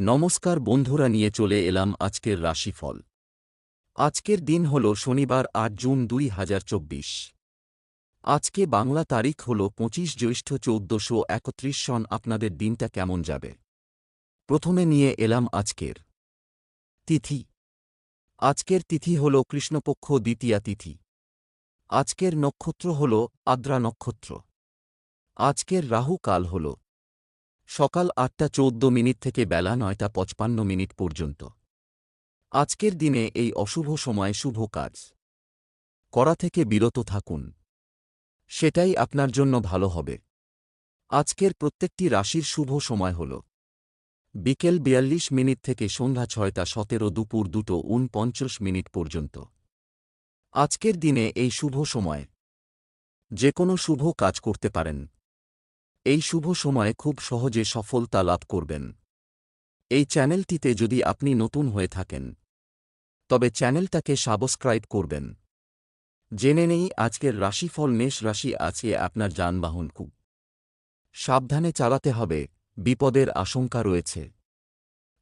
নমস্কার বন্ধুরা, নিয়ে চলে এলাম আজকের রাশিফল। আজকের দিন হল শনিবার আট জুন দুই হাজার চব্বিশ। আজকে বাংলা তারিখ হল পঁচিশ জ্যৈষ্ঠ চৌদ্দশো একত্রিশ সন। আপনাদের দিনটা কেমন যাবে? প্রথমে নিয়ে এলাম আজকের তিথি। আজকের তিথি হল কৃষ্ণপক্ষ দ্বিতীয়া তিথি। আজকের নক্ষত্র হল আদ্রা নক্ষত্র। আজকের রাহু কাল হল সকাল আটটা চৌদ্দ মিনিট থেকে বেলা নয়টা পঁচপান্ন মিনিট পর্যন্ত। আজকের দিনে এই অশুভ সময়ে শুভ কাজ। করা থেকে বিরত থাকুন। সেটাই আপনার জন্য ভালো হবে। আজকের প্রত্যেকটি রাশির শুভ সময় হল। বিকেল বিয়াল্লিশ মিনিট থেকে সন্ধ্যা ছয়টা সতেরো দুপুর দুটো উনপঞ্চাশ মিনিট পর্যন্ত। আজকের দিনে এই শুভ সময়। যে কোনো শুভ কাজ করতে পারেন। এই শুভ সময়ে খুব সহজে সফলতা লাভ করবেন। এই চ্যানেলটিতে যদি আপনি নতুন হয়ে থাকেন, তবে চ্যানেলটাকে সাবস্ক্রাইব করবেন। জেনে নেই আজকের রাশিফল মেষ রাশি আছে আপনার যানবাহন খুব। সাবধানে চালাতে হবে, বিপদের আশঙ্কা রয়েছে।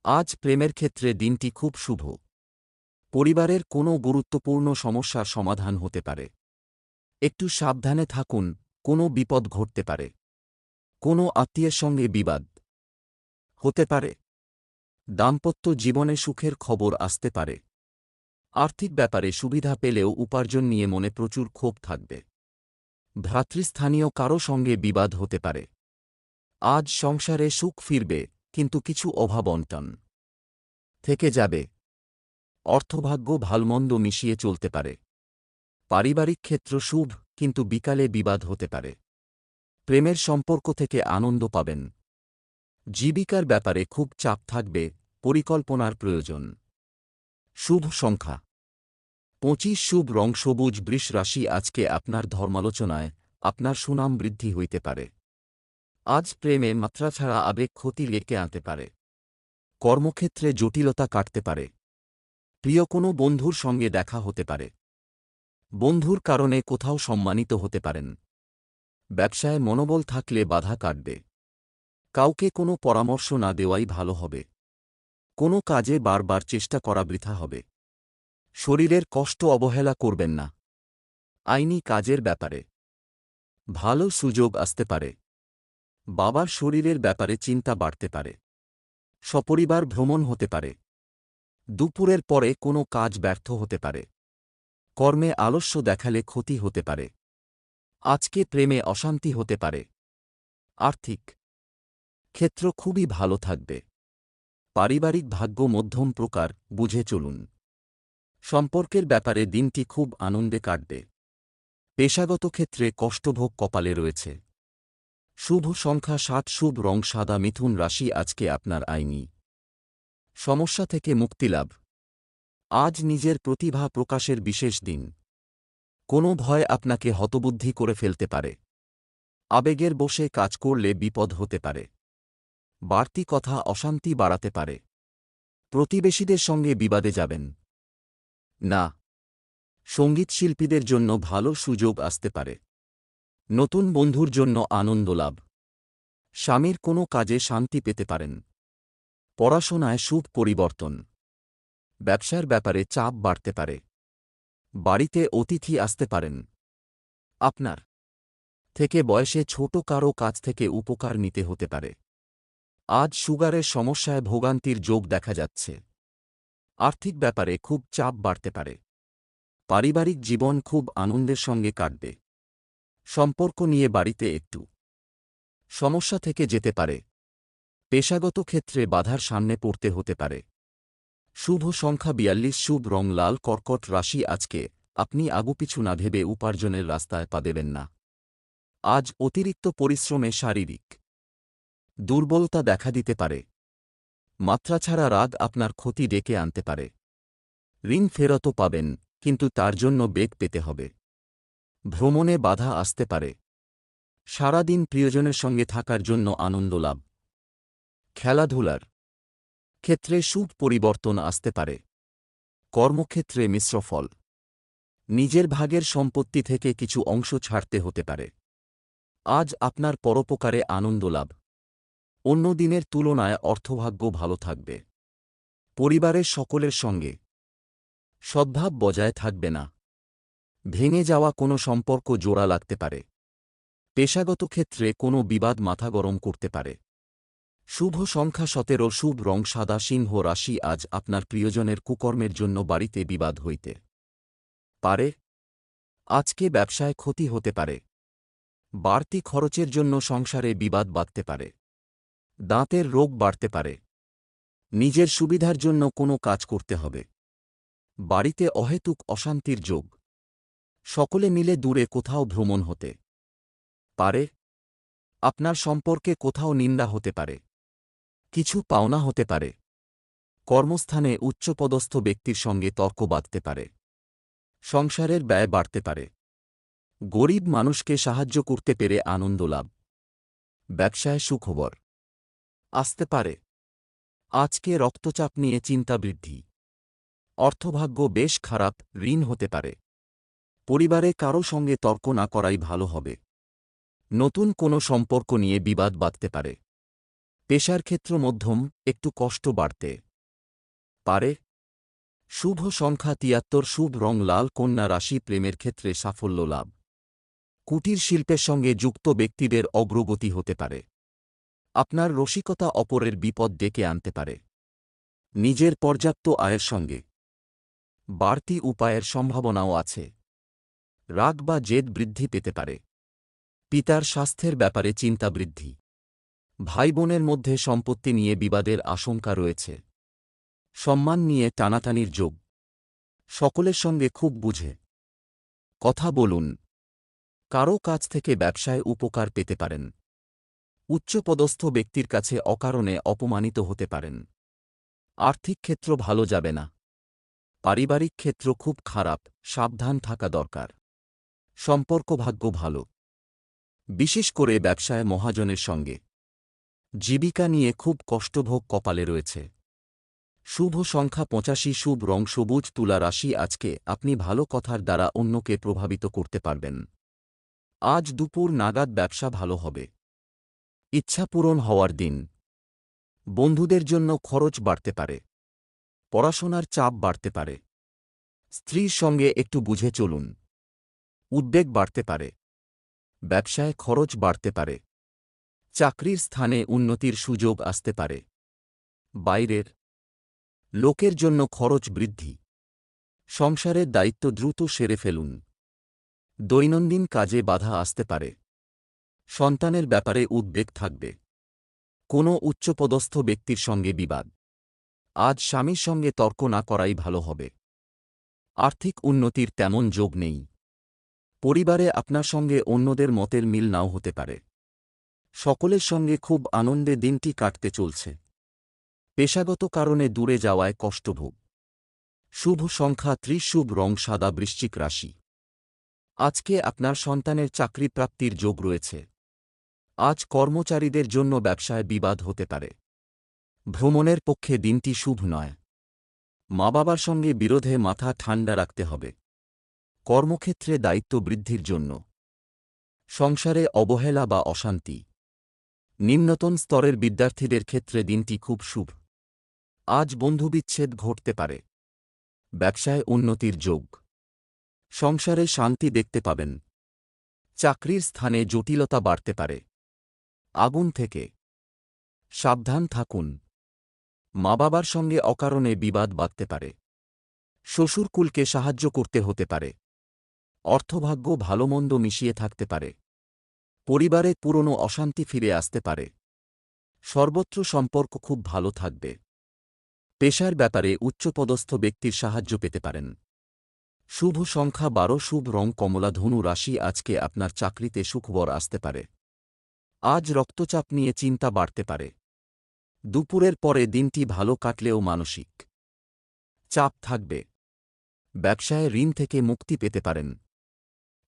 আজ প্রেমের ক্ষেত্রে দিনটি খুব শুভ। পরিবারের কোনো গুরুত্বপূর্ণ সমস্যার সমাধান হতে পারে। একটু সাবধানে থাকুন, কোনো বিপদ ঘটতে পারে। কোনো আত্মীয়ের সঙ্গে বিবাদ হতে পারে। দাম্পত্য জীবনে সুখের খবর আসতে পারে। আর্থিক ব্যাপারে সুবিধা পেলেও উপার্জন নিয়ে মনে প্রচুর ক্ষোভ থাকবে। ভ্রাতৃস্থানীয় কারও সঙ্গে বিবাদ হতে পারে। আজ সংসারে সুখ ফিরবে, কিন্তু কিছু অভাব অন্টন থেকে যাবে। অর্থভাগ্য ভালমন্দ মিশিয়ে চলতে পারে। পারিবারিক ক্ষেত্র শুভ, কিন্তু বিকালে বিবাদ হতে পারে। প্রেমের সম্পর্ক থেকে আনন্দ পাবেন। জীবিকার ব্যাপারে খুব চাপ থাকবে, পরিকল্পনার প্রয়োজন। শুভ সংখ্যা। পঁচিশ শুভ রং সবুজ বৃষ রাশি আজকে আপনার ধর্মালোচনায় আপনার সুনাম বৃদ্ধি হইতে পারে। আজ প্রেমে মাত্রা ছাড়া আবেগ ক্ষতি রেখে আনতে পারে। কর্মক্ষেত্রে জটিলতা কাটতে পারে। প্রিয় কোনো বন্ধুর সঙ্গে দেখা হতে পারে। বন্ধুর কারণে কোথাও সম্মানিত হতে পারেন। ব্যবসায় মনোবল থাকলে বাধা কাটবে। কাউকে কোনো পরামর্শ না দেওয়াই ভালো হবে। কোনো কাজে বারবার চেষ্টা করা বৃথা হবে। শরীরের কষ্ট অবহেলা করবেন না। আইনি কাজের ব্যাপারে। ভালো সুযোগ আসতে পারে। বাবার শরীরের ব্যাপারে চিন্তা বাড়তে পারে। সপরিবার ভ্রমণ হতে পারে। দুপুরের পরে কোনো কাজ ব্যর্থ হতে পারে। কর্মে আলস্য দেখালে ক্ষতি হতে পারে। আজকে প্রেমে অশান্তি হতে পারে। আর্থিক ক্ষেত্র খুবই ভালো থাকবে। পারিবারিক ভাগ্য মধ্যম প্রকার, বুঝে চলুন। সম্পর্কের ব্যাপারে দিনটি খুব আনন্দে কাটবে। পেশাগত ক্ষেত্রে কষ্টভোগ কপালে রয়েছে। শুভ সংখ্যা সাত শুভ রং সাদা, মিথুন রাশি আজকে আপনার আইনি। সমস্যা থেকে মুক্তিলাভ আজ নিজের প্রতিভা প্রকাশের বিশেষ দিন। কোনো ভয় আপনাকে হতবুদ্ধি করে ফেলতে পারে। আবেগের বসে কাজ করলে বিপদ হতে পারে। বাড়তি কথা অশান্তি বাড়াতে পারে। প্রতিবেশীদের সঙ্গে বিবাদে যাবেন। না। সঙ্গীতশিল্পীদের জন্য ভালো সুযোগ আসতে পারে। নতুন বন্ধুর জন্য আনন্দ লাভ। স্বামীর কোনো কাজে শান্তি পেতে পারেন। পড়াশোনায় শুভ পরিবর্তন। ব্যবসার ব্যাপারে চাপ বাড়তে পারে। বাড়িতে অতিথি আসতে পারেন। আপনার থেকে বয়সে ছোট কারও কাছ থেকে উপকার নিতে হতে পারে। আজ সুগারের সমস্যায় ভোগান্তির যোগ দেখা যাচ্ছে। আর্থিক ব্যাপারে খুব চাপ বাড়তে পারে। পারিবারিক জীবন খুব আনন্দের সঙ্গে কাটবে। সম্পর্ক নিয়ে বাড়িতে একটু সমস্যা থেকে যেতে পারে। পেশাগত ক্ষেত্রে বাধার সামনে পড়তে হতে পারে। শুভ সংখ্যা বিয়াল্লিশ, শুভ রং লাল, কর্কট রাশি আজকে। আপনি আগুপিছু না ভেবে উপার্জনের রাস্তায় পা দেবেন না। আজ অতিরিক্ত পরিশ্রমে শারীরিক দুর্বলতা দেখা দিতে পারে। মাত্রা ছাড়া রাগ আপনার ক্ষতি ডেকে আনতে পারে। ঋণ ফেরতও পাবেন, কিন্তু তার জন্য বেগ পেতে হবে। ভ্রমণে বাধা আসতে পারে। সারাদিন প্রিয়জনের সঙ্গে থাকার জন্য আনন্দ লাভ। খেলাধুলার ক্ষেত্রে শুভ পরিবর্তন আসতে পারে। কর্মক্ষেত্রে মিশ্র ফল। নিজের ভাগের সম্পত্তি থেকে কিছু অংশ ছাড়তে হতে পারে। আজ আপনার পরোপকারে আনন্দ লাভ। অন্য দিনের তুলনায় অর্থভাগ্য ভালো থাকবে। পরিবারের সকলের সঙ্গে। সদ্ভাব বজায় থাকবে না। ভেঙে যাওয়া কোনো সম্পর্ক জোড়া লাগতে পারে। পেশাগত ক্ষেত্রে কোনো বিবাদ মাথা গরম করতে পারে। শুভ সংখ্যা সতেরো, শুভ রং সাদা, সিংহ রাশি আজ আপনার প্রিয়জনের কুকর্মের জন্য বাড়িতে বিবাদ হইতে পারে। আজকে ব্যবসায় ক্ষতি হতে পারে। বাড়তি খরচের জন্য সংসারে বিবাদ বাঁধতে পারে। দাঁতের রোগ বাড়তে পারে। নিজের সুবিধার জন্য কোনো কাজ করতে হবে। বাড়িতে অহেতুক অশান্তির যোগ। সকলে মিলে দূরে কোথাও ভ্রমণ হতে পারে। আপনার সম্পর্কে কোথাও নিন্দা হতে পারে। কিছু পাওনা হতে পারে। কর্মস্থানে উচ্চপদস্থ ব্যক্তির সঙ্গে তর্ক বাঁধতে পারে। সংসারের ব্যয় বাড়তে পারে। গরিব মানুষকে সাহায্য করতে পেরে আনন্দ লাভ। ব্যবসায় সুখবর। আসতে পারে। আজকে রক্তচাপ নিয়ে চিন্তা বৃদ্ধি। অর্থভাগ্য বেশ খারাপ, ঋণ হতে পারে। পরিবারে কারও সঙ্গে তর্ক না করাই ভালো হবে। নতুন কোনো সম্পর্ক নিয়ে বিবাদ বাঁধতে পারে। পেশার ক্ষেত্র মধ্যম, একটু কষ্ট বাড়তে পারে। শুভ সংখ্যা তিয়াত্তর, শুভ রং লাল, কন্যা রাশি প্রেমের ক্ষেত্রে সাফল্য লাভ। কুটির শিল্পের সঙ্গে যুক্ত ব্যক্তিদের অগ্রগতি হতে পারে। আপনার রসিকতা অপরের বিপদ ডেকে আনতে পারে। নিজের পর্যাপ্ত আয়ের সঙ্গে। বাড়তি উপায়ের সম্ভাবনাও আছে। রাগ বা জেদ বৃদ্ধি পেতে পারে। পিতার স্বাস্থ্যের ব্যাপারে চিন্তা বৃদ্ধি। ভাই বোনের মধ্যে সম্পত্তি নিয়ে বিবাদের আশঙ্কা রয়েছে। সম্মান নিয়ে টানাটানির যোগ। সকলের সঙ্গে খুব বুঝে। কথা বলুন। কারও কাছ থেকে ব্যবসায় উপকার পেতে পারেন। উচ্চপদস্থ ব্যক্তির কাছে অকারণে অপমানিত হতে পারেন। আর্থিক ক্ষেত্র ভালো যাবে না। পারিবারিক ক্ষেত্র খুব খারাপ, সাবধান থাকা দরকার। সম্পর্ক ভাগ্য ভালো। বিশেষ করে ব্যবসায় মহাজনের সঙ্গে। জীবিকা নিয়ে খুব কষ্টভোগ কপালে রয়েছে। শুভ সংখ্যা পঁচাশি, শুভ রং সবুজ, তুলা রাশি, আজকে আপনি ভালো কথার দ্বারা অন্যকে প্রভাবিত করতে পারবেন। আজ দুপুর নাগাদ ব্যবসা ভালো হবে। ইচ্ছা পূরণ হওয়ার দিন। বন্ধুদের জন্য খরচ বাড়তে পারে। পড়াশোনার চাপ বাড়তে পারে। স্ত্রীর সঙ্গে একটু বুঝে চলুন। উদ্বেগ বাড়তে পারে। ব্যবসায় খরচ বাড়তে পারে। চাকরির স্থানে উন্নতির সুযোগ আসতে পারে। বাইরের লোকের জন্য খরচ বৃদ্ধি। সংসারের দায়িত্ব দ্রুত সেরে ফেলুন। দৈনন্দিন কাজে বাধা আসতে পারে। সন্তানের ব্যাপারে উদ্বেগ থাকবে। কোনো উচ্চপদস্থ ব্যক্তির সঙ্গে বিবাদ। আজ স্বামীর সঙ্গে তর্ক না করাই ভালো হবে। আর্থিক উন্নতির তেমন যোগ নেই। পরিবারে আপনার সঙ্গে অন্যদের মতের মিল নাও হতে পারে। সকলের সঙ্গে খুব আনন্দে দিনটি কাটতে চলছে। পেশাগত কারণে দূরে যাওয়ায় কষ্টভোগ শুভ সংখ্যা ত্রিশুভ রং সাদা বৃশ্চিক রাশি। আজকে আপনার সন্তানের চাকরি প্রাপ্তির যোগ রয়েছে। আজ কর্মচারীদের জন্য ব্যবসায় বিবাদ হতে পারে। ভ্রমণের পক্ষে দিনটি শুভ নয়। মা বাবার সঙ্গে বিরোধে মাথা ঠান্ডা রাখতে হবে। কর্মক্ষেত্রে দায়িত্ব বৃদ্ধির জন্য। সংসারে অবহেলা বা অশান্তি। নিম্নতন স্তরের বিদ্যার্থীদের ক্ষেত্রে দিনটি খুব শুভ। আজ বন্ধুবিচ্ছেদ ঘটতে পারে। ব্যবসায় উন্নতির যোগ। সংসারে শান্তি দেখতে পাবেন। চাকরির স্থানে জটিলতা বাড়তে পারে। আগুন থেকে। সাবধান থাকুন। মা বাবার সঙ্গে অকারণে বিবাদ বাঁধতে পারে। শ্বশুরকুলকে সাহায্য করতে হতে পারে। অর্থভাগ্য ভালোমন্দ মিশিয়ে থাকতে পারে। পরিবারে পুরনো অশান্তি ফিরে আসতে পারে। সর্বত্র সম্পর্ক খুব ভালো থাকবে। পেশার ব্যাপারে উচ্চপদস্থ ব্যক্তির সাহায্য পেতে পারেন। শুভ সংখ্যা বারো, শুভ রং কমলা, ধনু রাশি আজকে আপনার চাকরিতে সুখবর আসতে পারে। আজ রক্তচাপ নিয়ে চিন্তা বাড়তে পারে। দুপুরের পরে দিনটি ভালো কাটলেও মানসিক চাপ থাকবে। ব্যবসায় ঋণ থেকে মুক্তি পেতে পারেন।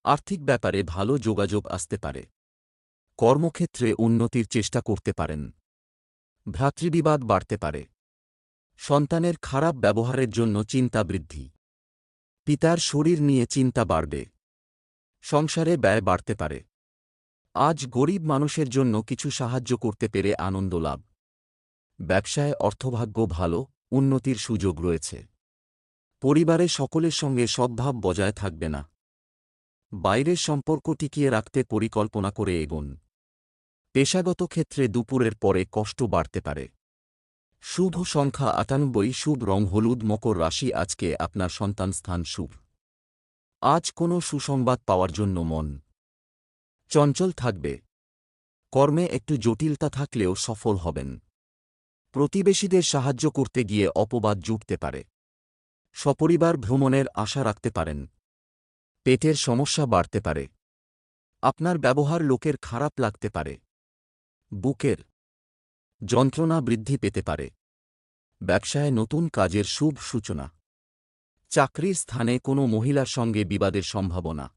আর্থিক ব্যাপারে ভালো যোগাযোগ আসতে পারে। কর্মক্ষেত্রে উন্নতির চেষ্টা করতে পারেন। ভ্রাতৃবিবাদ বাড়তে পারে। সন্তানের খারাপ ব্যবহারের জন্য চিন্তা বৃদ্ধি। পিতার শরীর নিয়ে চিন্তা বাড়বে। সংসারে ব্যয় বাড়তে পারে। আজ গরিব মানুষের জন্য কিছু সাহায্য করতে পেরে আনন্দ লাভ। ব্যবসায় অর্থভাগ্য ভালো, উন্নতির সুযোগ রয়েছে। পরিবারে সকলের সঙ্গে সদ্ভাব বজায় থাকবে না। বাইরের সম্পর্ক টিকিয়ে রাখতে পরিকল্পনা করে এগোন। পেশাগত ক্ষেত্রে দুপুরের পরে কষ্ট বাড়তে পারে। শুভ সংখ্যা আটানব্বই, শুভ রং হলুদ, মকর রাশি, আজকে আপনার সন্তান স্থান শুভ। আজ কোনো সুসংবাদ পাওয়ার জন্য মন চঞ্চল থাকবে। কর্মে একটু জটিলতা থাকলেও সফল হবেন। প্রতিবেশীদের সাহায্য করতে গিয়ে অপবাদ জুটতে পারে। সপরিবার ভ্রমণের আশা রাখতে পারেন। পেটের সমস্যা বাড়তে পারে। আপনার ব্যবহার লোকের খারাপ লাগতে পারে। বুকের যন্ত্রণা বৃদ্ধি পেতে পারে। ব্যবসায় নতুন কাজের শুভ সূচনা। চাকরির স্থানে কোনো মহিলার সঙ্গে বিবাদের সম্ভাবনা।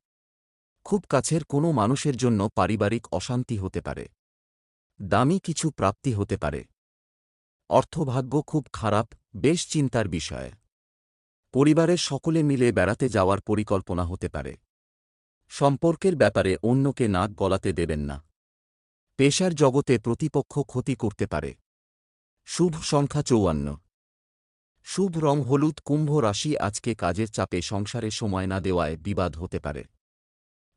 খুব কাছের কোনো মানুষের জন্য পারিবারিক অশান্তি হতে পারে। দামি কিছু প্রাপ্তি হতে পারে। অর্থভাগ্য খুব খারাপ, বেশ চিন্তার বিষয়। পরিবারের সকলে মিলে বেড়াতে যাওয়ার পরিকল্পনা হতে পারে। সম্পর্কের ব্যাপারে অন্যকে নাক গলাতে দেবেন না। পেশার জগতে প্রতিপক্ষ ক্ষতি করতে পারে। শুভ সংখ্যা চৌয়ান্ন। শুভ রং হলুদ কুম্ভ রাশি আজকে কাজের চাপে সংসারে সময় না দেওয়ায় বিবাদ হতে পারে।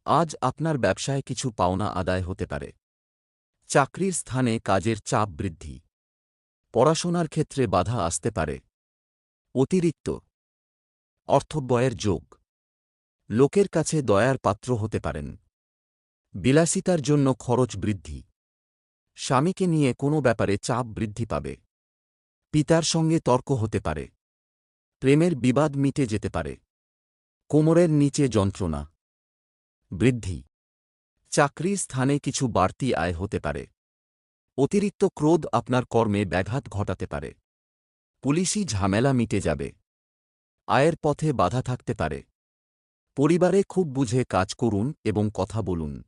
আজ আপনার ব্যবসায় কিছু পাওনা আদায় হতে পারে। চাকরির স্থানে কাজের চাপ বৃদ্ধি। পড়াশোনার ক্ষেত্রে বাধা আসতে পারে। অতিরিক্ত। অর্থব্যয়ের যোগ। লোকের কাছে দয়ার পাত্র হতে পারেন। বিলাসিতার জন্য খরচ বৃদ্ধি। স্বামীকে নিয়ে কোনো ব্যাপারে চাপ বৃদ্ধি পাবে। পিতার সঙ্গে তর্ক হতে পারে। প্রেমের বিবাদ মিটে যেতে পারে। কোমরের নিচে যন্ত্রণা। বৃদ্ধি। চাকরির স্থানে কিছু বাড়তি আয় হতে পারে। অতিরিক্ত ক্রোধ আপনার কর্মে ব্যাঘাত ঘটাতে পারে। পুলিশি ঝামেলা মিটে যাবে। আয়ের পথে বাধা থাকতে পারে। পরিবারে খুব বুঝে কাজ করুন এবং কথা বলুন।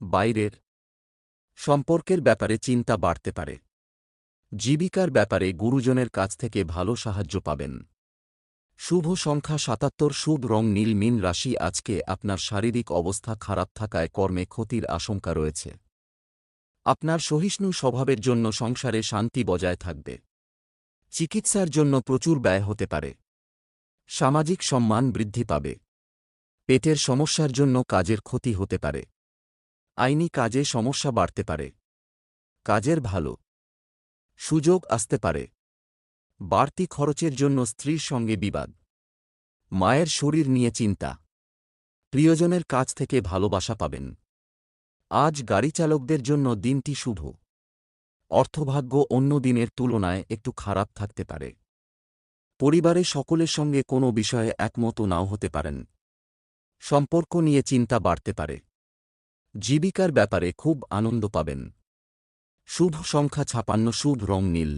বাইরের সম্পর্কের ব্যাপারে চিন্তা বাড়তে পারে। জীবিকার ব্যাপারে গুরুজনের কাছ থেকে ভালো সাহায্য পাবেন। শুভ সংখ্যা সাতাত্তর, শুভ রং নীল, মিন রাশি, আজকে আপনার শারীরিক অবস্থা খারাপ থাকায় কর্মে ক্ষতির আশঙ্কা রয়েছে। আপনার সহিষ্ণু স্বভাবের জন্য সংসারে শান্তি বজায় থাকবে। চিকিৎসার জন্য প্রচুর ব্যয় হতে পারে। সামাজিক সম্মান বৃদ্ধি পাবে। পেটের সমস্যার জন্য কাজের ক্ষতি হতে পারে। আইনি কাজে সমস্যা বাড়তে পারে। কাজের ভালো। সুযোগ আসতে পারে। বাড়তি খরচের জন্য স্ত্রীর সঙ্গে বিবাদ। মায়ের শরীর নিয়ে চিন্তা। প্রিয়জনের কাছ থেকে ভালোবাসা পাবেন। আজ গাড়ি চালকদের জন্য দিনটি শুভ। অর্থভাগ্য অন্য দিনের তুলনায় একটু খারাপ থাকতে পারে। পরিবারে সকলের সঙ্গে কোনো বিষয়ে একমত নাও হতে পারেন। সম্পর্ক নিয়ে চিন্তা বাড়তে পারে। জীবিকার ব্যাপারে খুব আনন্দ পাবেন। শুভ সংখ্যা ছাপান্ন শুভ রং নীল।